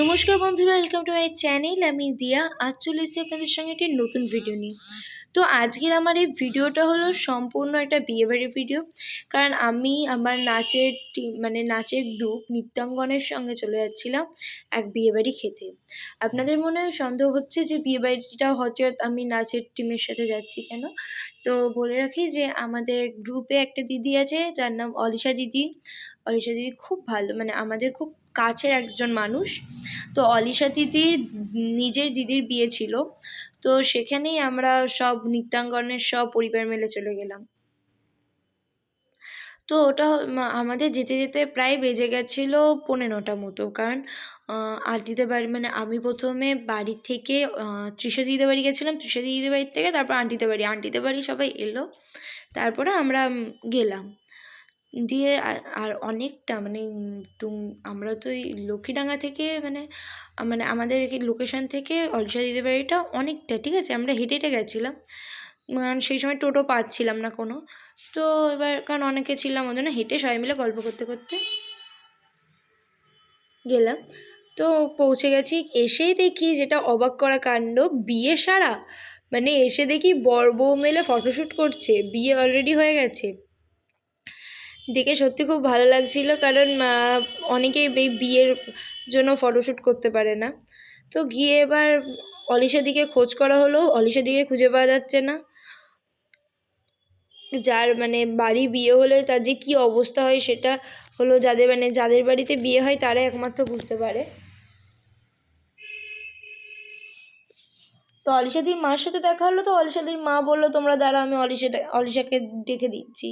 নমস্কার বন্ধুরা welcome to my channel আমি দিয়া। আজ চলে এসেছি আপনাদের সঙ্গে একটি নতুন ভিডিও নিয়ে। তো আজকের আমার এই ভিডিওটা হলো সম্পূর্ণ একটা বিয়েবাড়ির ভিডিও। কারণ আমি আমার নাচের টিম মানে নাচের গ্রুপ নৃত্যাঙ্গনের সঙ্গে চলে যাচ্ছিলাম এক বিয়েবাড়ি খেতে। আপনাদের মনে সন্দেহ হচ্ছে যে বিয়েবাড়িটা হঠাৎ আমি নাচের টিমের সাথে যাচ্ছি কেন? তো বলে রাখি যে আমাদের গ্রুপে একটা দিদি আছে, যার নাম অলিশা দিদি। অলিশা দিদি খুব ভালো মানে আমাদের খুব কাছের একজন মানুষ। তো অলিশা দিদির, নিজের দিদির বিয়ে ছিল। তো সেখানেই আমরা সব নৃত্যাঙ্গনের সব পরিবার মিলে চলে গেলাম। তো ওটা আমাদের যেতে যেতে প্রায় বেজে গেছিল পৌনে নটা মতো। কারণ আন্টিদের বাড়ি মানে আমি প্রথমে বাড়ি থেকে তৃষা দিদিদের বাড়ি গেছিলাম। তৃষা দিদিদের বাড়ির থেকে তারপর আন্টিদের বাড়ি। আন্টিদের বাড়ি সবাই এলো। তারপরে আমরা গেলাম। দিয়ে আর অনেকটা মানে আমরা তো এই লক্ষ্মীডাঙ্গা থেকে মানে মানে আমাদের লোকেশন থেকে অলিশা দিদির বাড়িটা অনেকটা, ঠিক আছে? আমরা হেঁটে হেঁটে গেছিলাম। কারণ সেই সময় টোটো পাচ্ছিলাম না কোনো। তো এবার, কারণ অনেকে ছিলাম ওই জন্য হেঁটে সবাই মিলে গল্প করতে করতে গেলাম। তো পৌঁছে গেছি, এসেই দেখি যেটা অবাক করা কাণ্ড, বিয়ে সারা। মানে এসে দেখি বর বউ মেলে ফটোশ্যুট করছে, বিয়ে অলরেডি হয়ে গেছে। দেখে সত্যি খুব ভালো লাগছিল, কারণ অনেকে অনেকেই এই বিয়ের জন্য ফটোশ্যুট করতে পারে না। তো গিয়ে এবার অলিশা দিকে খোঁজ করা হলো অলিশা দিকে খুঁজে পাওয়া যাচ্ছে না। যার মানে বাড়ি বিয়ে হলে তার যে কী অবস্থা হয় সেটা হলো যাদের মানে যাদের বাড়িতে বিয়ে হয় তারাই একমাত্র বুঝতে পারে। তো অলিশাদির মার সাথে দেখা হলো, তো অলিশাদির মা বলল, তোমরা দাঁড়া আমি অলিশা, অলিশাকে ডেকে দিচ্ছি।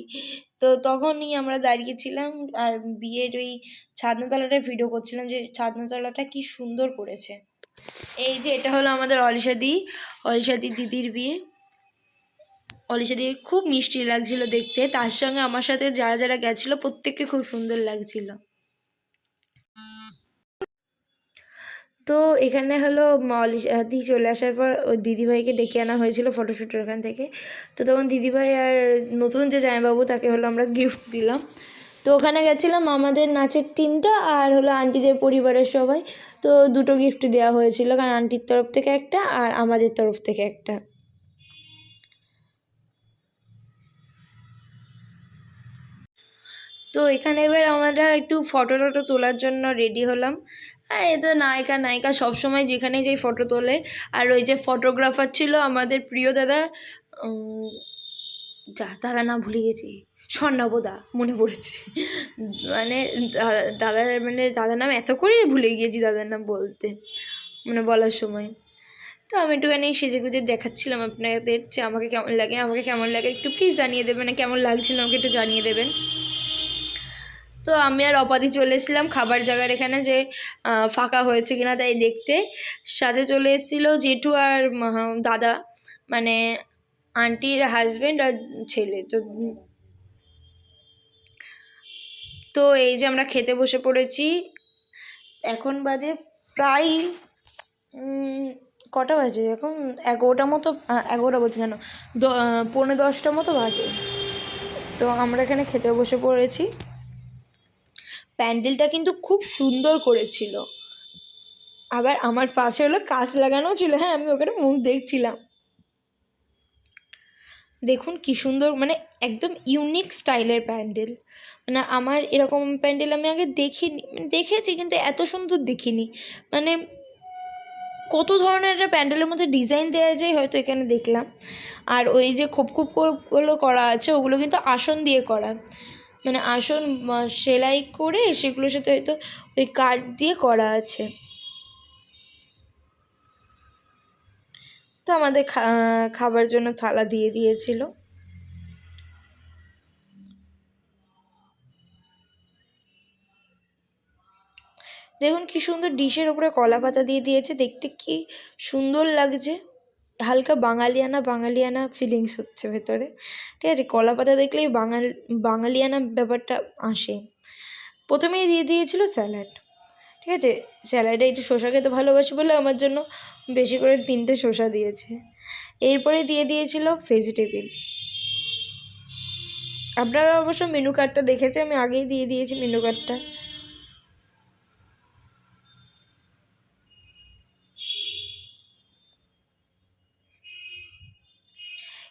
তো তখনই আমরা দাঁড়িয়েছিলাম আর বিয়ের ওই ছাদনাতলাটার ভিডিও করছিলাম যে ছাদনাতলাটা কি সুন্দর করেছে। এই যে এটা হলো আমাদের অলিশাদি অলিশাদির দিদির বিয়ে। অলিশা দিয়ে খুব মিষ্টি লাগছিল দেখতে, তার সঙ্গে আমার সাথে যারা যারা গেছিল, প্রত্যেককে খুব সুন্দর লাগছিল। তো এখানে হলো অলিশাদি চলে আসার পর ওই দিদিভাইকে ডেকে আনা হয়েছিল ফটোশ্যুটের ওখান থেকে। তো তখন দিদিভাই আর নতুন যে জামাইবাবু, তাকে হলো আমরা গিফট দিলাম। তো ওখানে গেছিলাম আমাদের নাচের টিমটা আর হলো আন্টিদের পরিবারের সবাই। তো দুটো গিফট দেওয়া হয়েছিল, কারণ আন্টির তরফ থেকে একটা আর আমাদের তরফ থেকে একটা। তো এখানে এবার আমরা একটু ফটো টটো তোলার জন্য রেডি হলাম। আর এ তো নায়িকা নায়িকা সবসময় যেখানে যেই ফটো তোলে। আর ওই যে ফটোগ্রাফার ছিল আমাদের প্রিয় দাদা যা, দাদা না ভুলে গেছি। স্বর্ণবদা, মনে পড়েছে। মানে দাদার মানে দাদার নাম এত করে ভুলে গিয়েছি দাদার নাম বলতে মানে বলার সময়। তো আমি একটুখানি সেজে গুজে দেখাচ্ছিলাম আপনাদের যে আমাকে কেমন লাগে, আমাকে কেমন লাগে একটু প্লিজ জানিয়ে দেবেন মানে কেমন লাগছিল আমাকে একটু জানিয়ে দেবেন। তো আমি আর অপাদি চলে এসেছিলাম খাবার জায়গার এখানে যে ফাঁকা হয়েছে কিনা তাই দেখতে। সাথে চলে এসেছিল জেঠু আর দাদা মানে আন্টির হাজব্যান্ড আর ছেলে। তো তো এই যে আমরা খেতে বসে পড়েছি। এখন বাজে প্রায় কটা বাজে? এখন এগারোটা মতো এগারোটা বলছি কেন? পৌনে দশটা মতো বাজে। তো আমরা এখানে খেতে বসে পড়েছি। প্যান্ডেলটা কিন্তু খুব সুন্দর করেছিল। আবার আমার পাশে হলো কাঁচ লাগানো ছিল হ্যাঁ আমি ওখানে মুখ দেখছিলাম। দেখুন কি সুন্দর মানে একদম ইউনিক স্টাইলের প্যান্ডেল। মানে আমার এরকম প্যান্ডেল আমি আগে দেখিনি মানে দেখেছি কিন্তু এত সুন্দর দেখিনি। মানে কত ধরনের একটা প্যান্ডেলের মধ্যে ডিজাইন দেওয়া যায় হয়তো এখানে দেখলাম। আর ওই যে খোপ খোপগুলো করা আছে, ওগুলো কিন্তু আসন দিয়ে করা। মানে আসন সেলাই করে সেগুলোর সাথে হয়তো ওই কাঠ দিয়ে করা আছে। তো আমাদের খাবার জন্য থালা দিয়ে দিয়েছিল। দেখুন কি সুন্দর ডিশের ওপরে কলা পাতা দিয়ে দিয়েছে, দেখতে কি সুন্দর লাগছে। হালকা বাঙালিয়ানা বাঙালিয়ানা ফিলিংস হচ্ছে ভেতরে। ঠিক আছে? কলা পাতা দেখলেই বাঙাল, বাঙালিয়ানা ব্যাপারটা আসে। প্রথমেই দিয়ে দিয়েছিল স্যালাড। ঠিক আছে? স্যালাডে একটু শসা খেতে ভালোবাসি বলে আমার জন্য বেশি করে তিনটে শসা দিয়েছে। এরপরে দিয়ে দিয়েছিল ভেজিটেবিল আপনারা অবশ্য মেনু কার্ডটা দেখেছে, আমি আগেই দিয়ে দিয়েছি মেনু কার্ডটা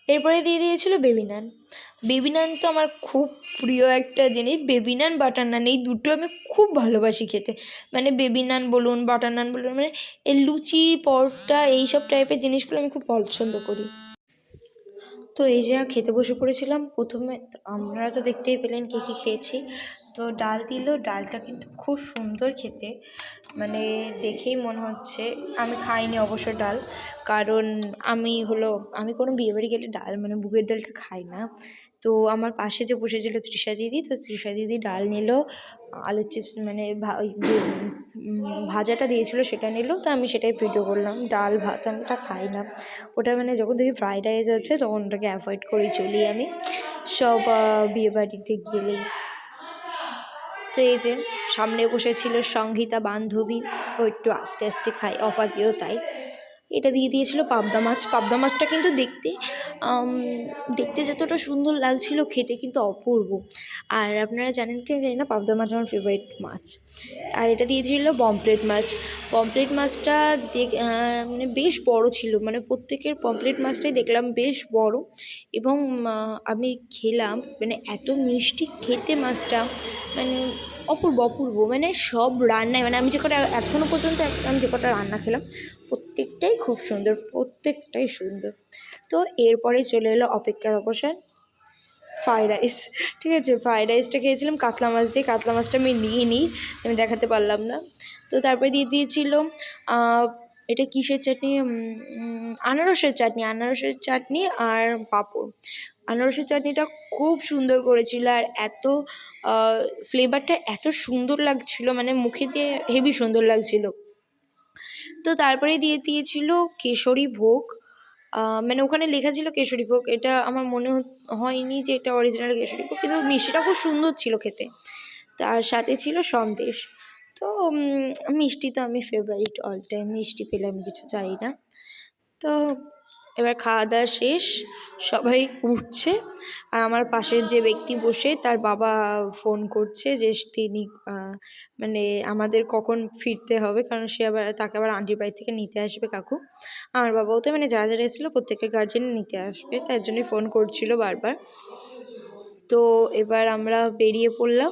এরপরে দিয়ে দিয়েছিল বেবি নান বেবি নান তো আমার খুব প্রিয় একটা জিনিস। বেবি নান বাটার নান এই দুটো আমি খুব ভালোবাসি খেতে। মানে বেবি নান বলুন বাটার নান বলুন মানে এই লুচি, পরোটা এইসব টাইপের জিনিসগুলো আমি খুব পছন্দ করি। তো এই যে খেতে বসে পড়েছিলাম। প্রথমে আমরা তো দেখতেই পেলেন কী কী খেয়েছি। তো ডাল দিল, ডালটা কিন্তু খুব সুন্দর খেতে। মানে দেখেই মনে হচ্ছে, আমি খাইনি অবশ্য ডাল। কারণ আমি হলো, আমি কোনো বিয়েবাড়ি গেলে ডাল মানে মুগের ডালটা খাই না। তো আমার পাশে যে বসেছিল তৃষা দিদি, তো তৃষা দিদি ডাল নিল, আলুর চিপস মানে যে ভাজাটা দিয়েছিল সেটা নিল, তো আমি সেটাই ভিডিও করলাম। ডাল ভাত আমি ওটা খাই না। ওটা মানে যখন দেখি ফ্রাইড রাইস আছে, তখন ওটাকে অ্যাভয়েড করে, চলি আমি। সব বিয়েবাড়িতে গেলেই। তো এই যে সামনে বসেছিল সংহিতা বান্ধবী ও একটু আস্তে আস্তে খায় অপাতেও তাই। এটা দিয়ে দিয়েছিল পাবদা মাছ। পাবদা মাছটা কিন্তু দেখতে দেখতে যতটা সুন্দর লাগছিল খেতে কিন্তু অপূর্ব। আর আপনারা জানেন কি, জানি না, পাবদা মাছ আমার ফেভারিট মাছ। আর এটা দিয়ে দিয়েছিল পমপ্লেট মাছ। পমপ্লেট মাছটা দেখ মানে বেশ বড় ছিল। মানে প্রত্যেকের পমপ্লেট মাছটাই দেখলাম বেশ বড়। এবং আমি খেলাম মানে এত মিষ্টি খেতে মাছটা মানে অপূর্ব অপূর্ব। মানে সব রান্নায় মানে আমি যে কটা এখনও পর্যন্ত আমি যে কটা রান্না খেলাম প্রত্যেকটাই খুব সুন্দর, প্রত্যেকটাই সুন্দর। তো এরপরে চলে এলো অপেক্ষার অবসান, ফ্রাইড রাইস। ঠিক আছে, ফ্রাইড রাইসটা খেয়েছিলাম, কাতলা মাছ দিয়ে। কাতলা মাছটা আমি নিয়ে নিই, আমি দেখাতে পারলাম না। তো তারপরে দিয়ে দিয়েছিল এটা কিসের চাটনি? আনারসের চাটনি আনারসের চাটনি আর পাঁপড়। আনারসের চাটনিটা খুব সুন্দর করেছিল আর এত ফ্লেভারটা এত সুন্দর লাগছিল মানে মুখে দিয়ে হেভি সুন্দর লাগছিল। তো তারপরে দিয়ে দিয়েছিল কেশরী ভোগ। মানে ওখানে লেখা ছিল কেশরী ভোগ। এটা আমার মনে হয়নি যে এটা অরিজিনাল কেশরী ভোগ, কিন্তু মিষ্টিটা খুব সুন্দর ছিল খেতে। তার সাথে ছিল সন্দেশ। তো মিষ্টি তো আমি ফেভারিট অল টাইম মিষ্টি পেলে আমি কিছু চাই না। তো এবার খাওয়া দাওয়া শেষ, সবাই উঠছে। আর আমার পাশের যে ব্যক্তি বসে, তার বাবা ফোন করছে যে তিনি মানে আমাদের কখন ফিরতে হবে, কারণ সে আবার, তাকে আবার আন্টির বাড়ি থেকে নিতে আসবে কাকু। আমার বাবাও তো মানে যারা যারা এসেছিল, প্রত্যেকের গার্জেন নিতে আসবে, তার জন্যই ফোন করছিল বারবার। তো এবার আমরা বেরিয়ে পড়লাম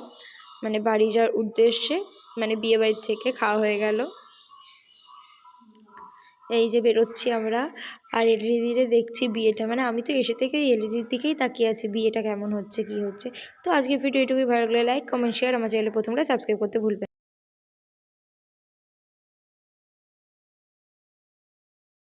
মানে বাড়ি যাওয়ার উদ্দেশ্যে মানে বিয়ে বাড়ির থেকে খাওয়া হয়ে গেল। এই যে বেরোচ্ছি আমরা। আর এলইডি দিয়ে দেখছি বিয়েটা। মানে আমি তো এসে থেকে এলইডির দিকেই তাকিয়ে আছি, বিয়েটা কেমন হচ্ছে, কি হচ্ছে। তো আজকে ভিডিও এটুকুই। ভালো লাগলে লাইক কমেন্ট শেয়ার আমার চ্যানেলে প্রথমটা সাবস্ক্রাইব করতে ভুলবেন